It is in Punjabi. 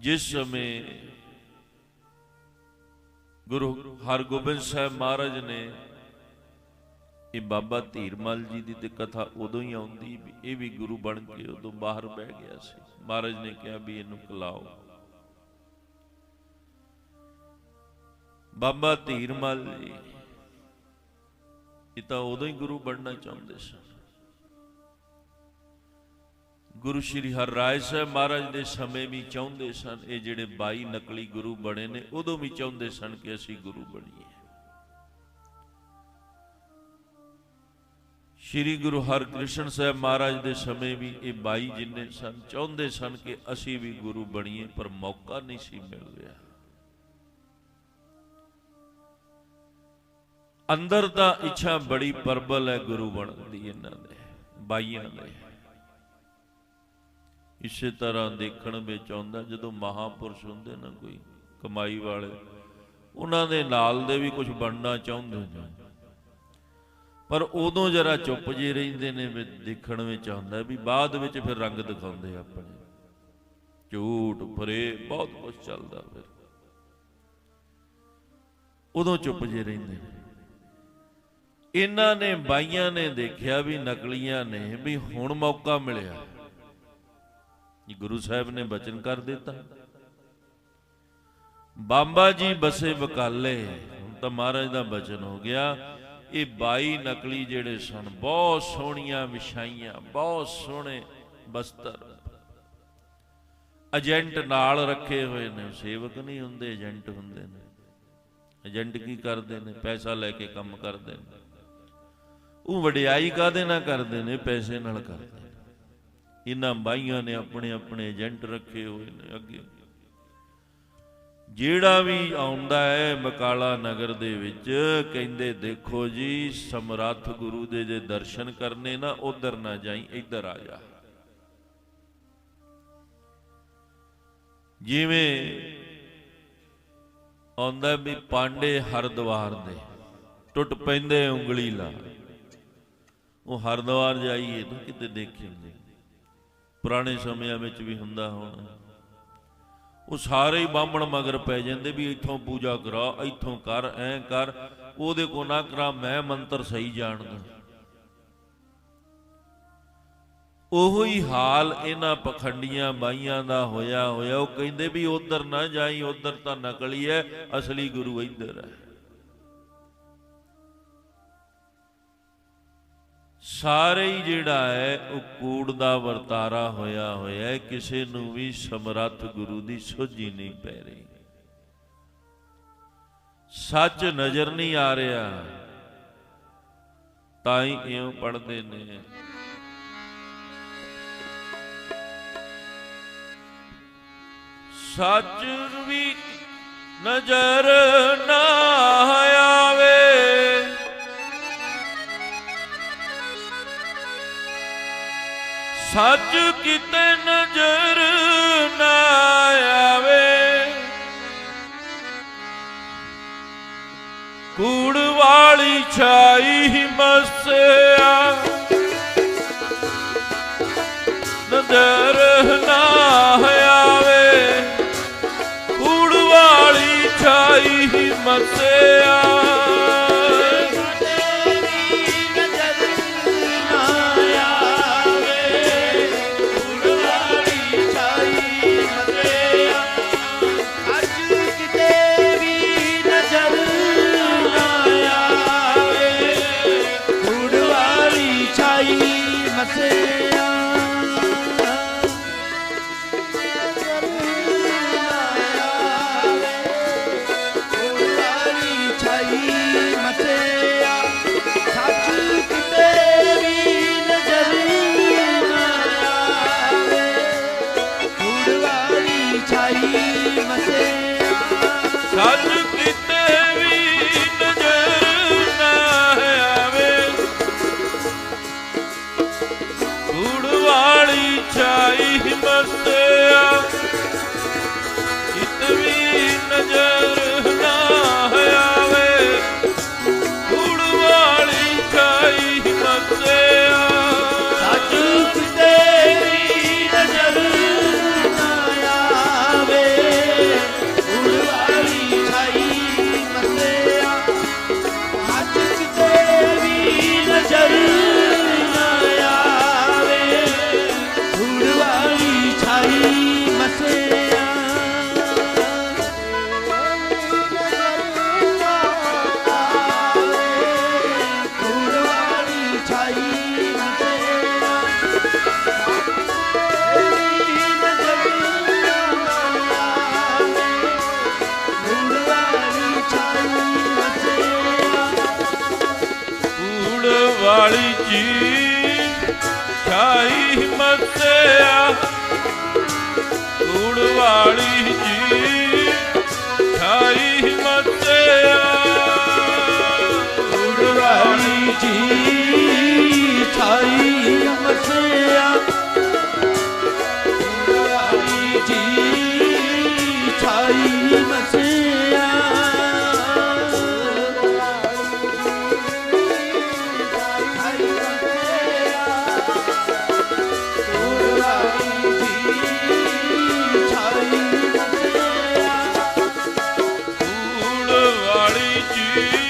ਜਿਸ ਸਮੇਂ ਗੁਰੂ ਹਰਗੋਬਿੰਦ ਸਾਹਿਬ ਮਹਾਰਾਜ ਨੇ ਇਹ ਬਾਬਾ ਧੀਰਮਲ ਜੀ ਦੀ ਤੇ ਕਥਾ ਉਦੋਂ ਹੀ ਆਉਂਦੀ ਵੀ ਇਹ ਵੀ ਗੁਰੂ ਬਣ ਕੇ ਉਦੋਂ ਬਾਹਰ ਬਹਿ ਗਿਆ ਸੀ। ਮਹਾਰਾਜ ਨੇ ਕਿਹਾ ਵੀ ਇਹਨੂੰ ਕਲਾਓ ਬਾਬਾ ਧੀਰਮਲ ਜੀ, ਇਹ ਤਾਂ ਉਦੋਂ ਹੀ ਗੁਰੂ ਬਣਨਾ ਚਾਹੁੰਦੇ ਸਨ। ਗੁਰੂ ਸ਼੍ਰੀ ਹਰਿਰਾਏ ਸਾਹਿਬ ਮਹਾਰਾਜ ਦੇ ਸਮੇਂ ਵੀ ਚਾਹੁੰਦੇ ਸਨ, ਇਹ ਜਿਹੜੇ 22 ਨਕਲੀ ਗੁਰੂ ਬਣੇ ਨੇ, ਉਦੋਂ ਵੀ ਚਾਹੁੰਦੇ ਸਨ ਕਿ ਅਸੀਂ ਗੁਰੂ ਬਣੀਏ। ਸ਼੍ਰੀ ਗੁਰੂ ਹਰਕ੍ਰਿਸ਼ਨ ਸਾਹਿਬ ਮਹਾਰਾਜ ਦੇ ਸਮੇਂ ਵੀ ਇਹ 22 ਜਿੰਨੇ ਸਨ, ਚਾਹੁੰਦੇ ਸਨ ਕਿ ਅਸੀਂ ਵੀ ਗੁਰੂ ਬਣੀਏ, ਪਰ ਮੌਕਾ ਨਹੀਂ ਸੀ ਮਿਲ ਰਿਹਾ। ਅੰਦਰ ਤਾਂ ਇੱਛਾ ਬੜੀ ਪ੍ਰਬਲ ਹੈ ਗੁਰੂ ਬਣਨ ਦੀ ਇਹਨਾਂ ਦੇ, ਬਾਈਆਂ ਦੇ। ਇਸੇ ਤਰ੍ਹਾਂ ਦੇਖਣ ਵਿੱਚ ਆਉਂਦਾ ਜਦੋਂ ਮਹਾਪੁਰਸ਼ ਹੁੰਦੇ ਨਾ ਕੋਈ ਕਮਾਈ ਵਾਲੇ, ਉਹਨਾਂ ਦੇ ਨਾਲ ਦੇ ਵੀ ਕੁਝ ਬਣਨਾ ਚਾਹੁੰਦੇ ਨੇ। ਪਰ ਉਦੋਂ ਜਰਾ ਚੁੱਪ ਜੇ ਰਹਿੰਦੇ ਨੇ ਵੀ ਦੇਖਣ ਵਿੱਚ ਆਉਂਦਾ ਵੀ ਬਾਅਦ ਵਿੱਚ ਫਿਰ ਰੰਗ ਦਿਖਾਉਂਦੇ ਆਪਣੇ। ਝੂਠ ਫਰੇ ਬਹੁਤ ਕੁਝ ਚੱਲਦਾ ਫਿਰ। ਉਦੋਂ ਚੁੱਪ ਜੇ ਰਹਿੰਦੇ ਨੇ। ਇਹਨਾਂ ਨੇ ਬਾਈਆਂ ਨੇ ਦੇਖਿਆ ਵੀ ਨਕਲੀਆਂ ਨੇ ਵੀ ਹੁਣ ਮੌਕਾ ਮਿਲਿਆ। ਗੁਰੂ ਸਾਹਿਬ ਨੇ ਬਚਨ ਕਰ ਦਿੱਤਾ। ਬਾਬਾ ਜੀ ਬਸੇ ਵਕਾਲੇ, ਹੁਣ ਤਾਂ ਮਹਾਰਾਜ ਦਾ ਬਚਨ ਹੋ ਗਿਆ। ਇਹ 22 ਨਕਲੀ ਜਿਹੜੇ ਸਨ, ਬਹੁਤ ਸੋਹਣੀਆਂ ਵਿਛਾਈਆਂ, ਬਹੁਤ ਸੋਹਣੇ ਬਸਤਰ। ਏਜੰਟ ਨਾਲ ਰੱਖੇ ਹੋਏ ਨੇ ਸੇਵਕ ਨਹੀਂ ਹੁੰਦੇ, ਏਜੰਟ ਹੁੰਦੇ ਨੇ। ਏਜੰਟ ਕੀ ਕਰਦੇ ਨੇ? ਪੈਸਾ ਲੈ ਕੇ ਕੰਮ ਕਰਦੇ ਨੇ। ਉਹ ਵਡਿਆਈ ਕਾਦੇ ਨਾਲ ਕਰਦੇ ਨੇ? ਪੈਸੇ ਨਾਲ ਕਰਦੇ ਨੇ। ਇਹਨਾਂ ਬਾਈਆਂ ਨੇ ਆਪਣੇ ਆਪਣੇ ਏਜੰਟ ਰੱਖੇ ਹੋਏ ਨੇ ਅੱਗੇ। ਜਿਹੜਾ ਵੀ ਆਉਂਦਾ ਹੈ ਬਕਾਲਾ ਨਗਰ ਦੇ ਵਿੱਚ, ਕਹਿੰਦੇ ਦੇਖੋ ਜੀ, ਸਮਰੱਥ ਗੁਰੂ ਦੇ ਜੇ ਦਰਸ਼ਨ ਕਰਨੇ ਨਾ, ਉਧਰ ਨਾ ਜਾਈ, ਇੱਧਰ ਆ ਜਾ। ਜਿਵੇਂ ਆਉਂਦਾ ਵੀ ਪਾਂਡੇ ਹਰਦੁਆਰ ਦੇ, ਟੁੱਟ ਪੈਂਦੇ ਉਂਗਲੀ ਲਾ। ਉਹ ਹਰਦੁਆਰ ਜਾਈਏ, ਤਾਂ ਕਿਤੇ ਦੇਖੇ ਨਹੀਂ ਪੁਰਾਣੇ ਸਮਿਆਂ ਵਿੱਚ ਵੀ ਹੁੰਦਾ ਹੋਣਾ। ਉਹ ਸਾਰੇ ਹੀ ਬਾਹਮਣ ਮਗਰ ਪੈ ਜਾਂਦੇ ਵੀ ਇੱਥੋਂ ਪੂਜਾ ਕਰਾ, ਇੱਥੋਂ ਕਰ, ਐਂ ਕਰ, ਉਹਦੇ ਕੋ ਨਾ ਕਰਾ, ਮੈਂ ਮੰਤਰ ਸਹੀ ਜਾਣਦਾ। ਉਹੋ ਹੀ ਹਾਲ ਇਹਨਾਂ ਪਖੰਡੀਆਂ ਬਾਈਆਂ ਦਾ ਹੋਇਆ ਹੋਇਆ। ਉਹ ਕਹਿੰਦੇ ਵੀ ਉਧਰ ਨਾ ਜਾਈ, ਉਧਰ ਤਾਂ ਨਕਲੀ ਹੈ ਅਸਲੀ ਗੁਰੂ ਇੱਧਰ ਹੈ ਸਾਰੇ ਹੀ ਜਿਹੜਾ ਹੈ, ਉਹ ਕੂੜ ਦਾ ਵਰਤਾਰਾ ਹੋਇਆ ਹੋਇਆ ਹੈ, ਕਿਸੇ ਨੂੰ ਵੀ ਸਮਰੱਥ ਗੁਰੂ ਦੀ ਸੋਝੀ ਨਹੀਂ ਪੈ ਰਹੀ। ਸੱਚ ਨਜ਼ਰ ਨਹੀਂ ਆ ਰਿਹਾ, ਤਾਂ ਹੀ ਇਉਂ ਪੜਦੇ ਨੇ। ਸੱਚ ਵੀ ਨਜ਼ਰ ਨਾ ਸੱਚ ਕਿਤੇ ਨਜ਼ਰ ਨਾ ਆਵੇ। ਕੂੜ ਵਾਲੀ ਛਾਈ ਮਸਿਆ। ਨਜ਼ਰ ਨਾ ਆਵੇ। ਕੂੜ ਵਾਲੀ ਛਾਈ ਮਸਿਆ। ਜੀ। ਛਾਈ ਮਸਿਆ ਕੂੜ ਵਾਲੀ ਜੀ। ਛਾਈ ਮਸਿਆ ਕੁੜਵਾਲੀ ਜੀ। 雨